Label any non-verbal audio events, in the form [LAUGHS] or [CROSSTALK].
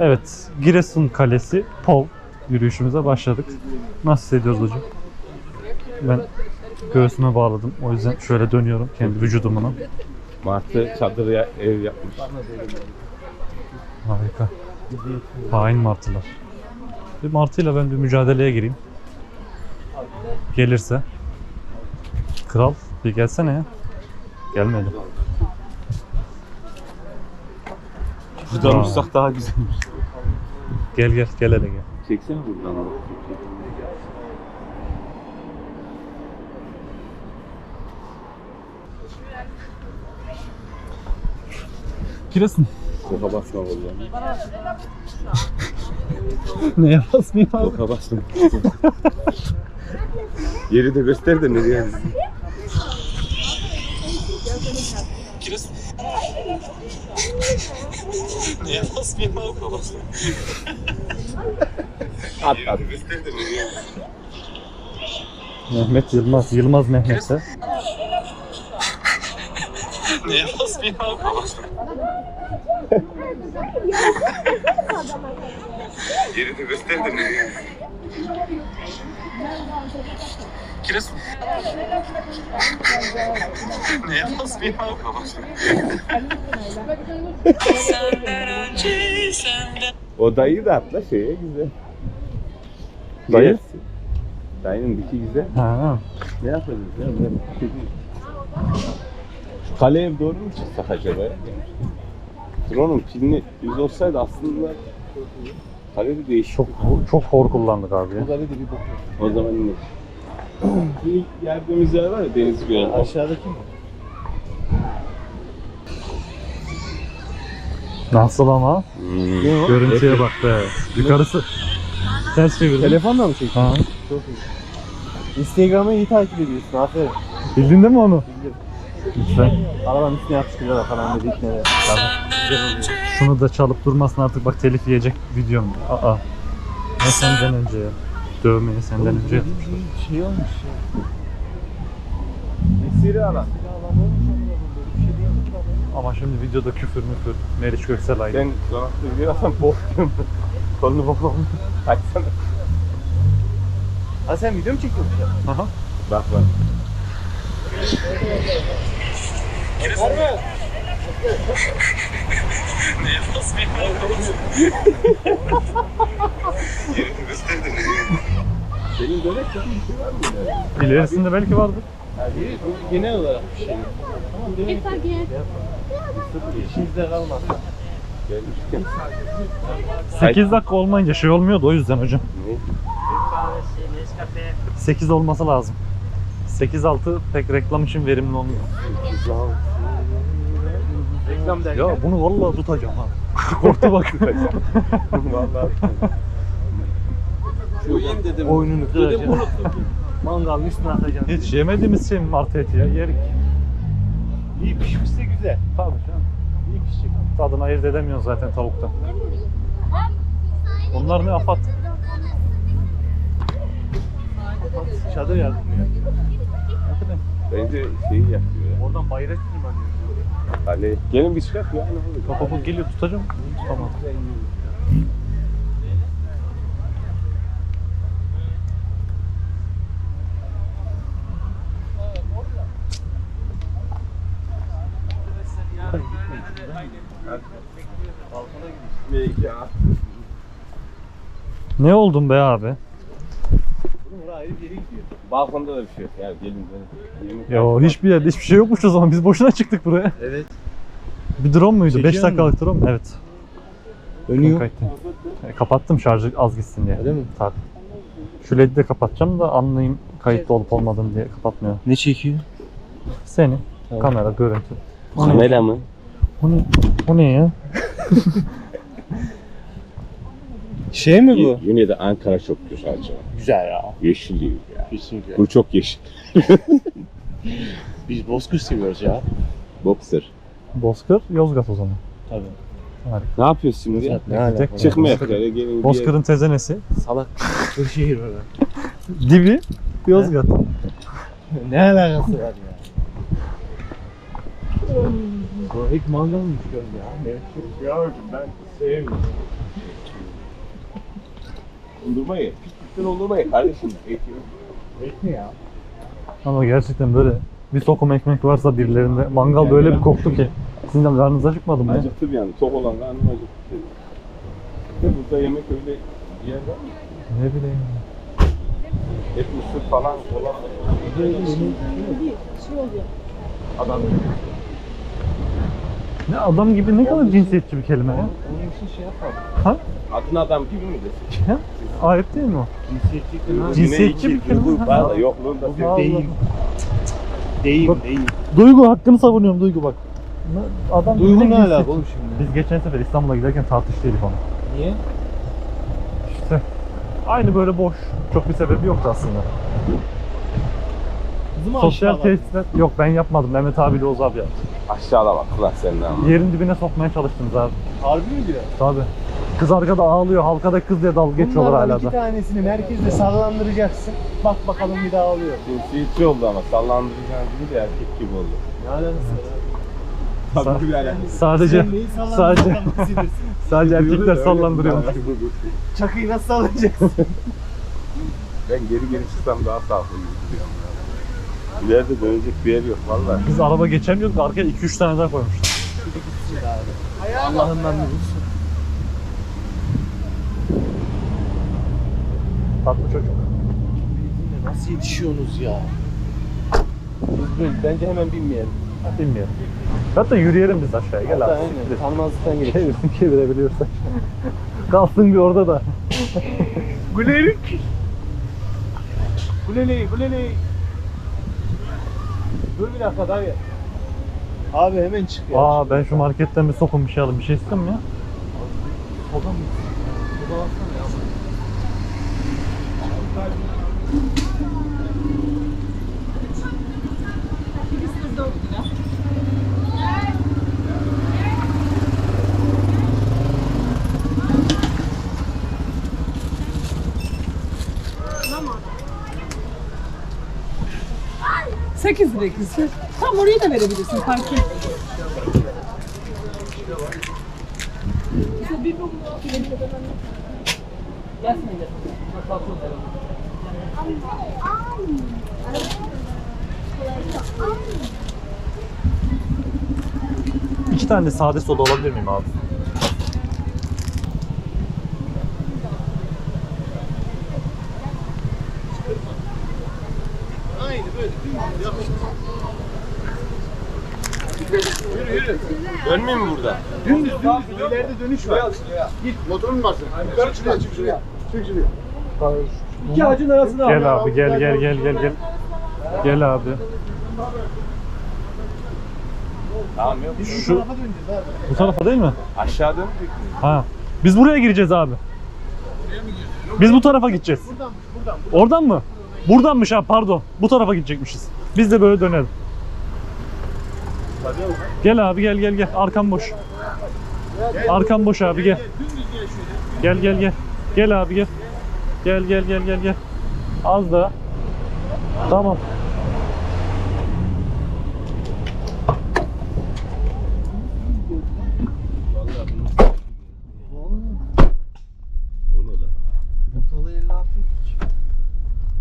Evet, Giresun Kalesi, Pol yürüyüşümüze başladık. Nasıl hissediyoruz hocam? Ben göğsüme bağladım. O yüzden şöyle dönüyorum kendi vücudumunu. Martı çadır ya- ev yapmış. Harika. Hain martılar. Bir martıyla ben bir mücadeleye gireyim. Gelirse. Kral bir gelsene ya. Gelmedi. Buradan Aa. uçsak daha güzel. Gel gel gel hele gel. Çeksene buradan. da. Giresun. Koka basma buradan. [LAUGHS] Neye basmayayım abi? Koka basma. Yeri de göster de nereye [LAUGHS] Babası? At at. Göster de nereye Mehmet Yılmaz. Yılmaz Mehmet'e. Neye basmayayım abi babası? Yeri de göster de nereye Giresun. Neye basmayayım abi babası? O dayıyı da atla şeye güzel. Dayı? Dayının diki güzel. Ha. Ne yapacağız ya? Şu kaleye doğru mu çıksak acaba? ya? Drone'un pilini düz olsaydı aslında kalede değişik. Çok çok hor kullandık abi ya. kalede bir bok O zaman ne? İlk geldiğimiz yer var ya deniz gören. Aşağıdaki mi? Nasıl ama? Hmm. Görüntüye bak be. Yukarısı. Ters çevirdim. Telefonla mı çekiyorsun? Ha. Çok iyi. Instagram'ı iyi takip ediyorsun. Aferin. Bildin değil mi onu? Bildim. Lütfen. Arabanın üstüne yapıştırıyorlar falan dedik ne. Şunu da çalıp durmasın artık bak telif yiyecek videom. Aa. Ne senden önce ya. Dövmeyi senden önce yapmışlar. Şey olmuş ya. Esiri alan. Ama şimdi videoda küfür müfür. Meriç Göksel aynı. Ben zonakta bir adam boğdum. Kolunu boğdum. Açsana. Ha sen video mu çekiyorsun? Aha. Bak bak. Senin dönek ya bir şey var mı? yani? İlerisinde belki vardır. Genel olarak bir şey. İşimizde kalmaz. Gelmişken. 8 dakika olmayınca şey olmuyordu o yüzden hocam. Ne? 8 olması lazım. 8-6 pek reklam için verimli olmuyor. Reklam derken. Ya bunu vallahi tutacağım ha. [LAUGHS] Korktu bak. Vallahi. Oyun dedim. Oyununu kıracağım. Mangalın üstüne atacağım. Hiç yemediğimiz şey mi martı eti ya? Yerik. İyi pişmişse güzel. Tabii canım. İyi pişecek. Tadını ayırt edemiyorsun zaten tavuktan. Onlar ne afat? Çadır yardım ya. Bence şeyi yapıyor ya. Oradan bayrak tırmanıyor. Hani gelin bir çıkart ya. ne olur. Bak bak bak geliyor tutacağım. Tamam. Ne oldun be abi? Balkonda da bir şey yok. Ya gelin. Yemek Ya hiçbir yerde hiçbir şey yokmuş o zaman. Biz boşuna çıktık buraya. Evet. Bir drone muydu? 5 Çekiyor dakikalık drone mu? Evet. Önüyor. Kayıttı. E, kapattım şarjı az gitsin diye. Öyle mi? Tabii. Şu LED'i de kapatacağım da anlayayım kayıtlı olup olmadığını diye kapatmıyor. Ne çekiyor? Seni, Tamam. kamera, görüntü. Kamera mı? O ne, o ne ya? [LAUGHS] Şey mi bu? Yine de Ankara çok güzel acaba. Güzel ya. Yeşil değil ya. Kesinlikle. Bu çok yeşil. Biz bozkır seviyoruz ya. Boxer. Bozkır, Yozgat o zaman. Tabii. Harika. Ne yapıyorsun şimdi? Ne Tek- alaka? Çıkma yukarı gelin. bir Bozkır'ın tezenesi. Salak. Kırşehir orada. Dibi, Yozgat. [LAUGHS] ne alakası var ya? Bu ilk mangal mı çıkıyorum ya? Evet. Gördüm ben sevmiyorum. Dondurma ye. Piknikte dondurma ye kardeşim. Et ye. Et mi ya? Ama gerçekten böyle bir sokum ekmek varsa birilerinde mangal böyle bir koktu ki. Sizin de karnınız acıkmadı mı ya? Acıktı bir yani. Tok olan karnım acıktı. De burada yemek öyle bir yer var mı? Ne bileyim. Et mısır falan olan. Adam Ne adam gibi ne kadar cinsiyetçi bir kelime ya. Onun için şey yapalım. Ha? adın adam gibi mi desin? Ha? Ayıp değil mi o? Cinsiyetçi Cinsiyetçi bir kelime. Duygu var da yokluğunda Allah. Değil. Değil, Bak- değil. Duygu hakkını savunuyorum Duygu bak. Ne- Adam Duygu ne alaka oğlum şimdi? Biz geçen sefer İstanbul'a giderken tartıştıydık onu. Niye? İşte aynı böyle boş. Çok bir sebebi yoktu aslında. Kızı mı Sosyal aşağıladın? tesisler yok ben yapmadım. Mehmet abiyle Oğuz abi yaptı. Aşağıda bak lan sen de ama. Yerin dibine sokmaya çalıştınız abi. Harbi mi diyor? Tabi. Kız arkada ağlıyor. Halkada kız diye dalga geçiyorlar Bunlardan hala iki da. tanesini merkezde sallandıracaksın. Bak bakalım bir daha alıyor. Cinsiyetçi oldu ama sallandıracağın gibi de erkek gibi oldu. Ne alakası var? Tabii ki bir alakası. Sadece Sen neyi sadece [LAUGHS] sadece erkekler öyle sallandırıyormuş. bir- Çakıyı nasıl sallayacaksın? Ben geri geri çıksam daha sağlıklı gidiyorum. İleride dönecek bir yer yok valla. Biz araba geçemiyorduk. Arkaya 2-3 tane daha koymuşlar. Allah'ından bulursun. Tatlı çocuk. Nasıl yetişiyorsunuz ya? Bence hemen binmeyelim. Bilmiyorum. Hatta yürüyelim biz aşağıya. Gel abi. Aynen. Tanımazlıktan. Çevirin çevirebiliyorsak. [LAUGHS] Kalsın bir orada da. Gülerik. Güleli, güleli. Dur bir dakika dayı. Abi hemen çık ya. Aa ben şu marketten bir sokum bir şey alayım. Bir şey istiyor mu ya? Soda mı? Soda alsana ya. Sekiz lira ikisi. Tam orayı da verebilirsin fark et. İki tane de sade soda alabilir miyim abi? Aynı böyle dümdüz yapıştır. Yürü yürü. Dönmeyeyim mi burada? Dümdüz dümdüz. İleride dönüş var. Git motorun var senin. Yukarı şuraya çık şuraya. Çık şuraya. İki ağacın arasına Gel abi gel gel gel gel gel. Gel abi. Tamam yok. Biz Şu- bu tarafa döneceğiz abi. Bu tarafa değil mi? Aşağı dönmeyecek miyiz? Ha. Biz buraya gireceğiz abi. Biz bu tarafa gideceğiz. Buradanmış buradan. Oradan mı? Buradanmış ha pardon. Bu tarafa gidecekmişiz. Biz de böyle dönelim. Gel abi gel gel gel. Arkam boş. Arkam boş abi gel. Gel gel gel. Gel abi gel. Gel gel gel gel gel. Az daha. Tamam.